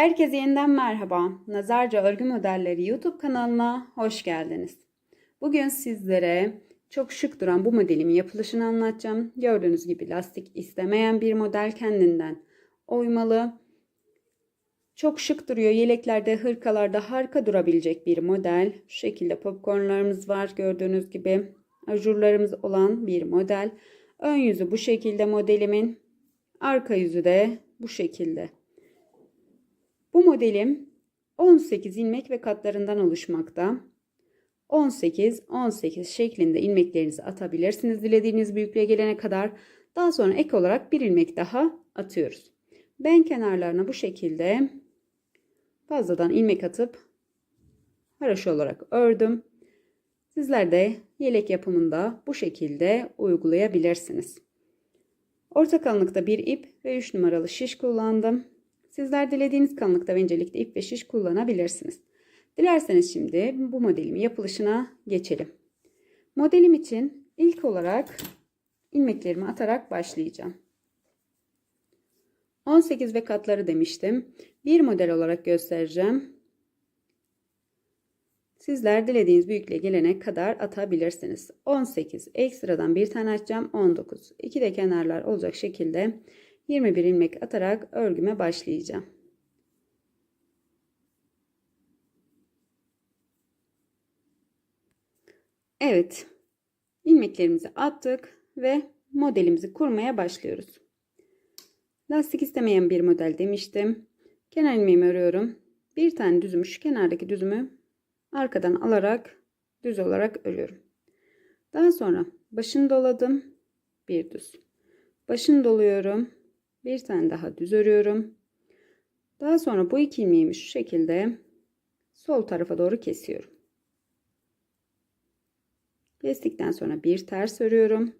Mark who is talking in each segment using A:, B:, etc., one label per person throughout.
A: Herkese yeniden merhaba. Nazarca Örgü Modelleri YouTube kanalına hoş geldiniz. Bugün sizlere çok şık duran bu modelimin yapılışını anlatacağım. Gördüğünüz gibi lastik istemeyen bir model kendinden oymalı. Çok şık duruyor. Yeleklerde, hırkalarda harika durabilecek bir model. Şu şekilde popcornlarımız var. Gördüğünüz gibi ajurlarımız olan bir model. Ön yüzü bu şekilde modelimin. Arka yüzü de bu şekilde. Bu modelim 18 ilmek ve katlarından oluşmakta. 18 18 şeklinde ilmeklerinizi atabilirsiniz dilediğiniz büyüklüğe gelene kadar. Daha sonra ek olarak bir ilmek daha atıyoruz. Ben kenarlarına bu şekilde fazladan ilmek atıp haraşo olarak ördüm. Sizler de yelek yapımında bu şekilde uygulayabilirsiniz. Orta kalınlıkta bir ip ve 3 numaralı şiş kullandım. Sizler dilediğiniz kalınlıkta ve incelikte ip ve şiş kullanabilirsiniz. Dilerseniz şimdi bu modelimin yapılışına geçelim. Modelim için ilk olarak ilmeklerimi atarak başlayacağım. 18 ve katları demiştim. Bir model olarak göstereceğim. Sizler dilediğiniz büyüklüğe gelene kadar atabilirsiniz. 18 ekstradan bir tane açacağım. 19. 2 de kenarlar olacak şekilde 21 ilmek atarak örgüme başlayacağım. Evet. ilmeklerimizi attık ve modelimizi kurmaya başlıyoruz. Lastik istemeyen bir model demiştim. Kenar ilmeğimi örüyorum. Bir tane düzümü şu kenardaki düzümü arkadan alarak düz olarak örüyorum. Daha sonra başını doladım. Bir düz. Başını doluyorum. Bir tane daha düz örüyorum. Daha sonra bu iki ilmeğimi şu şekilde sol tarafa doğru kesiyorum. Kestikten sonra bir ters örüyorum.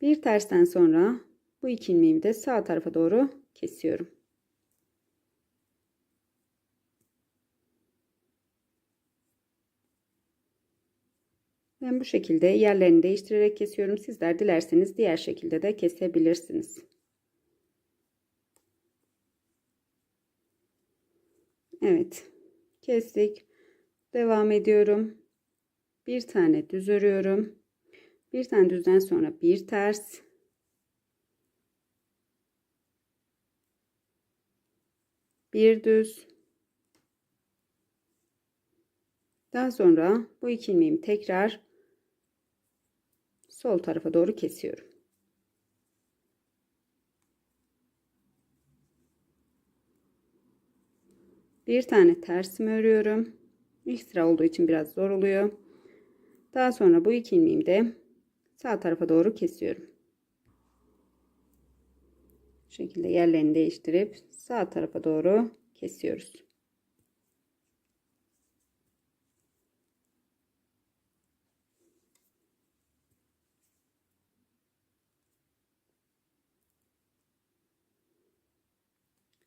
A: Bir tersten sonra bu iki ilmeğimi de sağ tarafa doğru kesiyorum. Ben bu şekilde yerlerini değiştirerek kesiyorum. Sizler dilerseniz diğer şekilde de kesebilirsiniz. Evet. Kestik. Devam ediyorum. Bir tane düz örüyorum. Bir tane düzden sonra bir ters. Bir düz. Daha sonra bu iki ilmeğimi tekrar sol tarafa doğru kesiyorum. Bir tane tersimi örüyorum. İlk sıra olduğu için biraz zor oluyor. Daha sonra bu iki ilmeğimi de sağ tarafa doğru kesiyorum. Bu şekilde yerlerini değiştirip sağ tarafa doğru kesiyoruz.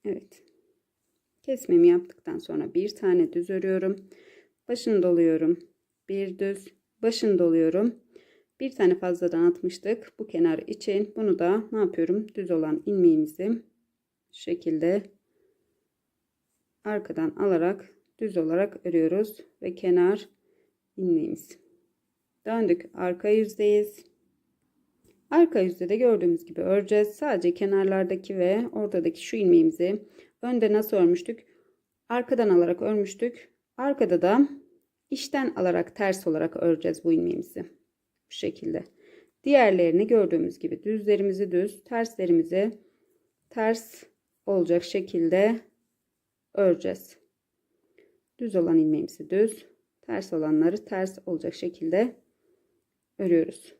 A: Evet. Kesmemi yaptıktan sonra bir tane düz örüyorum. Başını doluyorum. Bir düz. Başını doluyorum. Bir tane fazladan atmıştık. Bu kenar için. Bunu da ne yapıyorum? Düz olan ilmeğimizi şekilde arkadan alarak düz olarak örüyoruz. Ve kenar ilmeğimiz. Döndük. Arka yüzdeyiz. Arka yüzde de gördüğümüz gibi öreceğiz. Sadece kenarlardaki ve ortadaki şu ilmeğimizi önde nasıl örmüştük? Arkadan alarak örmüştük. Arkada da içten alarak ters olarak öreceğiz bu ilmeğimizi. Bu şekilde. Diğerlerini gördüğümüz gibi düzlerimizi düz, terslerimizi ters olacak şekilde öreceğiz. Düz olan ilmeğimizi düz, ters olanları ters olacak şekilde örüyoruz.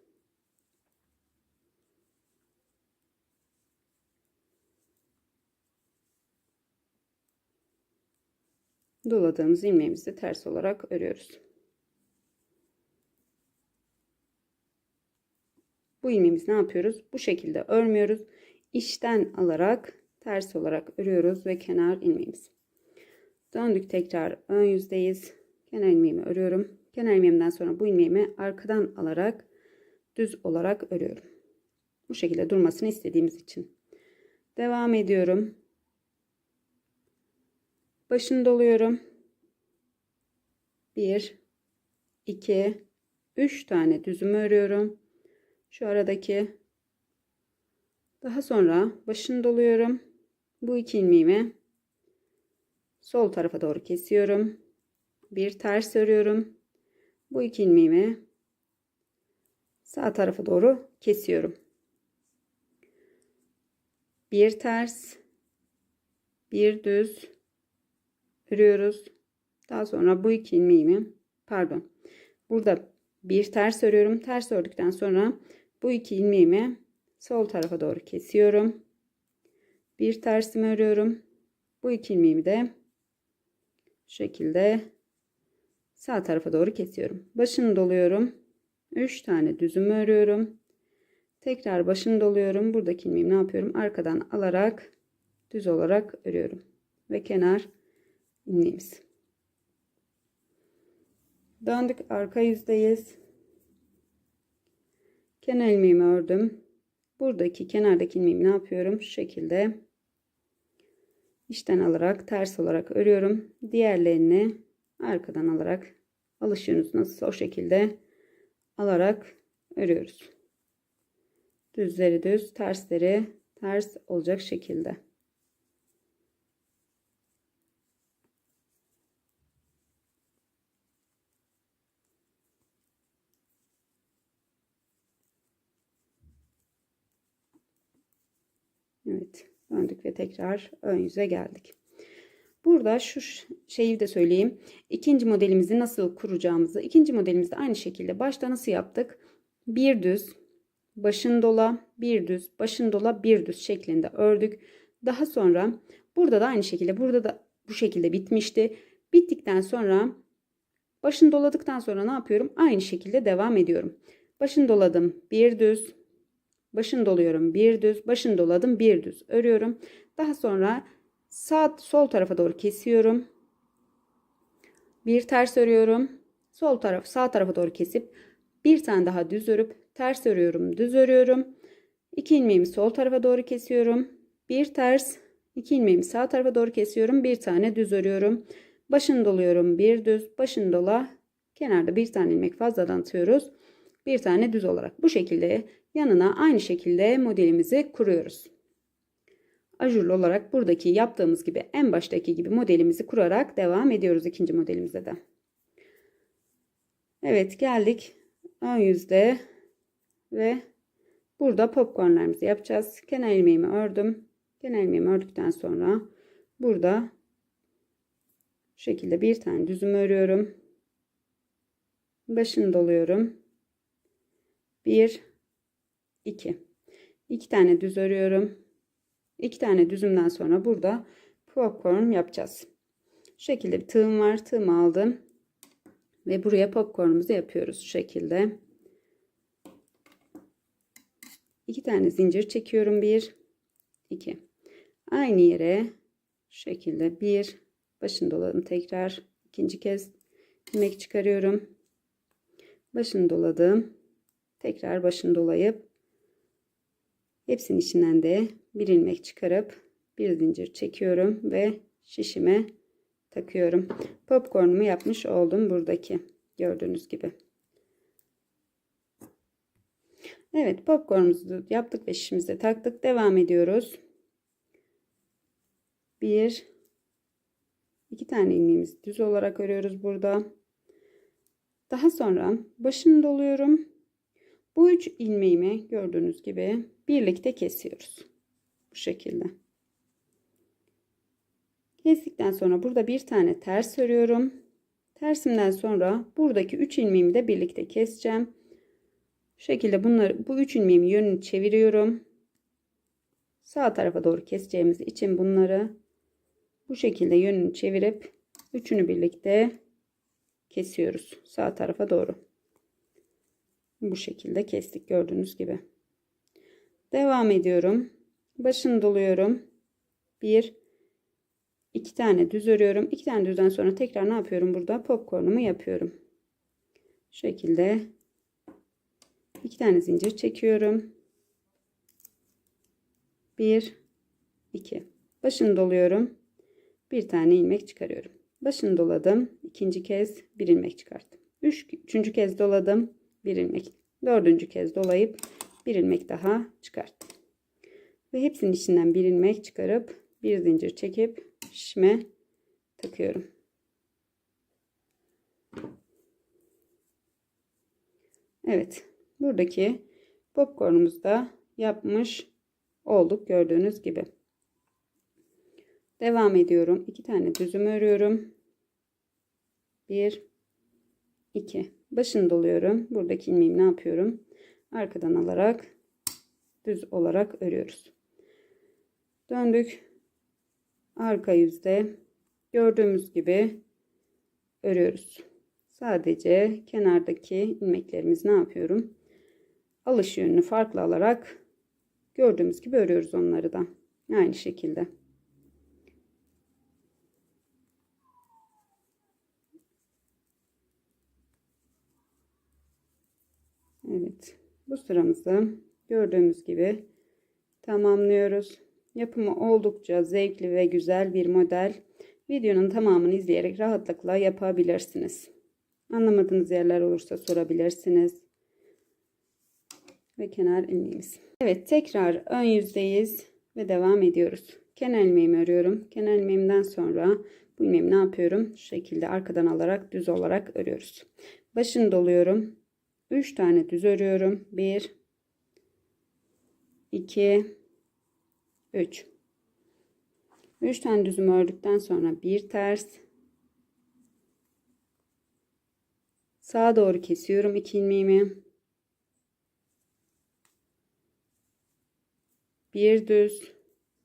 A: Doladığımız ilmeğimizi ters olarak örüyoruz. Bu ilmeğimizi ne yapıyoruz? Bu şekilde örmüyoruz. İçten alarak ters olarak örüyoruz ve kenar ilmeğimiz. Döndük tekrar ön yüzdeyiz. Kenar ilmeğimi örüyorum. Kenar ilmeğimden sonra bu ilmeğimi arkadan alarak düz olarak örüyorum. Bu şekilde durmasını istediğimiz için. Devam ediyorum. Başını doluyorum. 1 2 3 tane düzümü örüyorum. Şu aradaki daha sonra başını doluyorum. Bu iki ilmeğimi sol tarafa doğru kesiyorum. Bir ters örüyorum. Bu iki ilmeğimi sağ tarafa doğru kesiyorum. Bir ters, bir düz örüyoruz. Daha sonra bu iki ilmeğimi pardon. Burada bir ters örüyorum. Ters ördükten sonra bu iki ilmeğimi sol tarafa doğru kesiyorum. Bir tersimi örüyorum. Bu iki ilmeğimi de şu şekilde sağ tarafa doğru kesiyorum. Başını doluyorum. 3 tane düzümü örüyorum. Tekrar başını doluyorum. Buradaki ilmeğimi ne yapıyorum? Arkadan alarak düz olarak örüyorum. Ve kenar ilmeğimiz. Döndük arka yüzdeyiz. Kenar ilmeğimi ördüm. Buradaki kenardaki ilmeğimi ne yapıyorum? Şu şekilde içten alarak ters olarak örüyorum. Diğerlerini arkadan alarak alışıyorsunuz nasıl o şekilde alarak örüyoruz. Düzleri düz, tersleri ters olacak şekilde. Evet, döndük ve tekrar ön yüze geldik. Burada şu şeyi de söyleyeyim. İkinci modelimizi nasıl kuracağımızı. İkinci modelimizde aynı şekilde başta nasıl yaptık? Bir düz, başın dola, bir düz, başın dola, bir düz şeklinde ördük. Daha sonra burada da aynı şekilde burada da bu şekilde bitmişti. Bittikten sonra başını doladıktan sonra ne yapıyorum? Aynı şekilde devam ediyorum. Başını doladım, bir düz, başını doluyorum, bir düz, başını doladım, bir düz örüyorum. Daha sonra sağ sol tarafa doğru kesiyorum. Bir ters örüyorum. Sol taraf sağ tarafa doğru kesip bir tane daha düz örüp ters örüyorum, düz örüyorum. İki ilmeğimi sol tarafa doğru kesiyorum. Bir ters, iki ilmeğimi sağ tarafa doğru kesiyorum. Bir tane düz örüyorum. Başını doluyorum, bir düz, başını dola. Kenarda bir tane ilmek fazladan atıyoruz. Bir tane düz olarak bu şekilde yanına aynı şekilde modelimizi kuruyoruz ajurlu olarak buradaki yaptığımız gibi en baştaki gibi modelimizi kurarak devam ediyoruz ikinci modelimize de. Evet geldik ön yüzde ve burada popcornlarımızı yapacağız. Kenar ilmeğimi ördüm. Kenar ilmeğimi ördükten sonra burada şu şekilde bir tane düzüm örüyorum. Başını doluyorum. 1 2 2 tane düz örüyorum. İki tane düzümden sonra burada popcorn yapacağız. Şu şekilde bir tığım var. Tığımı aldım. Ve buraya popcornumuzu yapıyoruz. Şu şekilde. İki tane zincir çekiyorum. Bir, iki. Aynı yere şu şekilde bir başını doladım tekrar. ikinci kez ilmek çıkarıyorum. Başını doladım. Tekrar başını dolayıp hepsinin içinden de bir ilmek çıkarıp bir zincir çekiyorum ve şişime takıyorum. Popcornumu yapmış oldum buradaki gördüğünüz gibi. Evet popcornumuzu yaptık ve şişimize taktık. Devam ediyoruz. Bir, iki tane ilmeğimizi düz olarak örüyoruz burada. Daha sonra başını doluyorum. Bu üç ilmeğimi gördüğünüz gibi birlikte kesiyoruz. Bu şekilde. Kestikten sonra burada bir tane ters örüyorum. Tersimden sonra buradaki 3 ilmeğimi de birlikte keseceğim. Bu şekilde bunları bu 3 ilmeğimi yönünü çeviriyorum. Sağ tarafa doğru keseceğimiz için bunları bu şekilde yönünü çevirip üçünü birlikte kesiyoruz sağ tarafa doğru. Bu şekilde kestik gördüğünüz gibi. Devam ediyorum başını doluyorum. Bir, iki tane düz örüyorum. İki tane düzden sonra tekrar ne yapıyorum burada? Popcornumu yapıyorum. Şu şekilde iki tane zincir çekiyorum. Bir, iki. Başını doluyorum. Bir tane ilmek çıkarıyorum. Başını doladım. ikinci kez bir ilmek çıkarttım. Üç, üçüncü kez doladım. Bir ilmek. Dördüncü kez dolayıp bir ilmek daha çıkarttım. Ve hepsinin içinden bir ilmek çıkarıp bir zincir çekip şişime takıyorum. Evet. Buradaki popcornumuzu da yapmış olduk gördüğünüz gibi. Devam ediyorum. İki tane düzüm örüyorum. Bir, iki. Başını doluyorum. Buradaki ilmeğimi ne yapıyorum? Arkadan alarak düz olarak örüyoruz. Döndük. Arka yüzde gördüğümüz gibi örüyoruz. Sadece kenardaki ilmeklerimiz ne yapıyorum? Alış yönünü farklı alarak gördüğümüz gibi örüyoruz onları da. Aynı şekilde. Evet. Bu sıramızı gördüğümüz gibi tamamlıyoruz. Yapımı oldukça zevkli ve güzel bir model. Videonun tamamını izleyerek rahatlıkla yapabilirsiniz. Anlamadığınız yerler olursa sorabilirsiniz. Ve kenar ilmeğimiz. Evet tekrar ön yüzdeyiz ve devam ediyoruz. Kenar ilmeğimi örüyorum. Kenar ilmeğimden sonra bu ilmeğimi ne yapıyorum? Şu şekilde arkadan alarak düz olarak örüyoruz. Başını doluyorum. 3 tane düz örüyorum. 1 2 3 3 tane düzümü ördükten sonra bir ters. Sağa doğru kesiyorum iki ilmeğimi. Bir düz.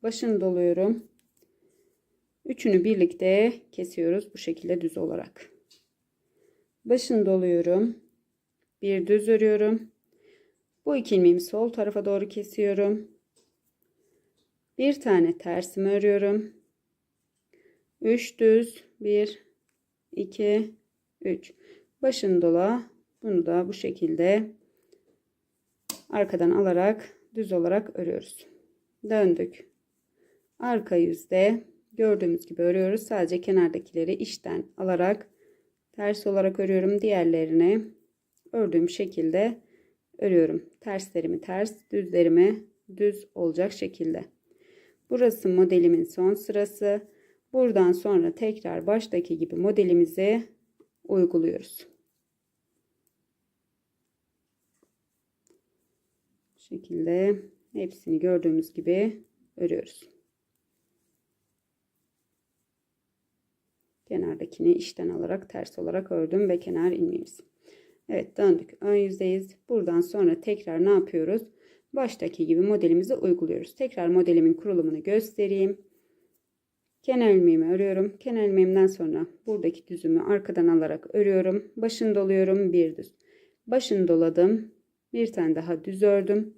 A: Başını doluyorum. Üçünü birlikte kesiyoruz bu şekilde düz olarak. Başını doluyorum bir düz örüyorum. Bu iki ilmeğimi sol tarafa doğru kesiyorum. Bir tane tersimi örüyorum. 3 düz. 1 2 3 başını dola. Bunu da bu şekilde arkadan alarak düz olarak örüyoruz. Döndük. Arka yüzde gördüğümüz gibi örüyoruz. Sadece kenardakileri içten alarak ters olarak örüyorum. Diğerlerini ördüğüm şekilde örüyorum terslerimi ters düzlerimi düz olacak şekilde burası modelimin son sırası buradan sonra tekrar baştaki gibi modelimizi uyguluyoruz Bu şekilde hepsini gördüğümüz gibi örüyoruz. Kenardakini içten alarak ters olarak ördüm ve kenar ilmeğimiz. Evet döndük. Ön yüzdeyiz. Buradan sonra tekrar ne yapıyoruz? Baştaki gibi modelimizi uyguluyoruz. Tekrar modelimin kurulumunu göstereyim. Kenar ilmeğimi örüyorum. Kenar ilmeğimden sonra buradaki düzümü arkadan alarak örüyorum. Başını doluyorum. Bir düz. Başını doladım. Bir tane daha düz ördüm.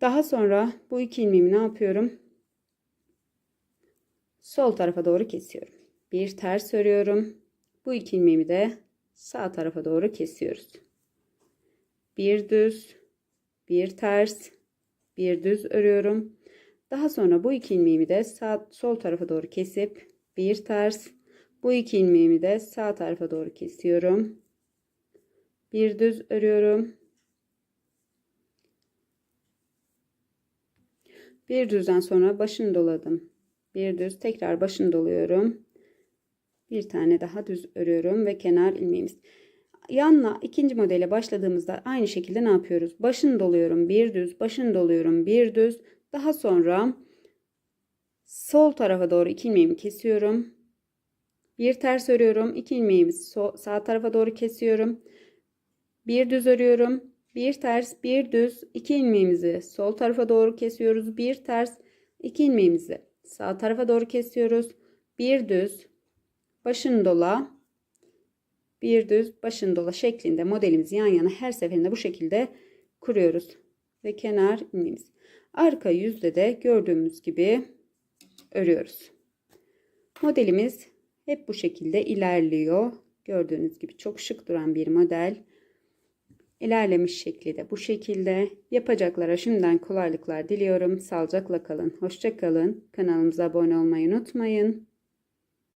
A: Daha sonra bu iki ilmeğimi ne yapıyorum? Sol tarafa doğru kesiyorum. Bir ters örüyorum. Bu iki ilmeğimi de sağ tarafa doğru kesiyoruz. Bir düz, bir ters, bir düz örüyorum. Daha sonra bu iki ilmeğimi de sağ sol tarafa doğru kesip bir ters, bu iki ilmeğimi de sağ tarafa doğru kesiyorum. Bir düz örüyorum. Bir düzden sonra başını doladım. Bir düz tekrar başını doluyorum. Bir tane daha düz örüyorum ve kenar ilmeğimiz. Yanla ikinci modele başladığımızda aynı şekilde ne yapıyoruz? Başını doluyorum, bir düz, başını doluyorum, bir düz. Daha sonra sol tarafa doğru iki ilmeğimi kesiyorum. Bir ters örüyorum, iki ilmeğimi sağ tarafa doğru kesiyorum. Bir düz örüyorum, bir ters, bir düz, iki ilmeğimizi sol tarafa doğru kesiyoruz. Bir ters, iki ilmeğimizi sağ tarafa doğru kesiyoruz. Bir düz, başını dola, bir düz, başını dola şeklinde modelimizi yan yana her seferinde bu şekilde kuruyoruz. Ve kenar ilmeğimiz. Arka yüzde de gördüğümüz gibi örüyoruz. Modelimiz hep bu şekilde ilerliyor. Gördüğünüz gibi çok şık duran bir model. İlerlemiş şekli de bu şekilde. Yapacaklara şimdiden kolaylıklar diliyorum. Sağlıcakla kalın. Hoşça kalın. Kanalımıza abone olmayı unutmayın.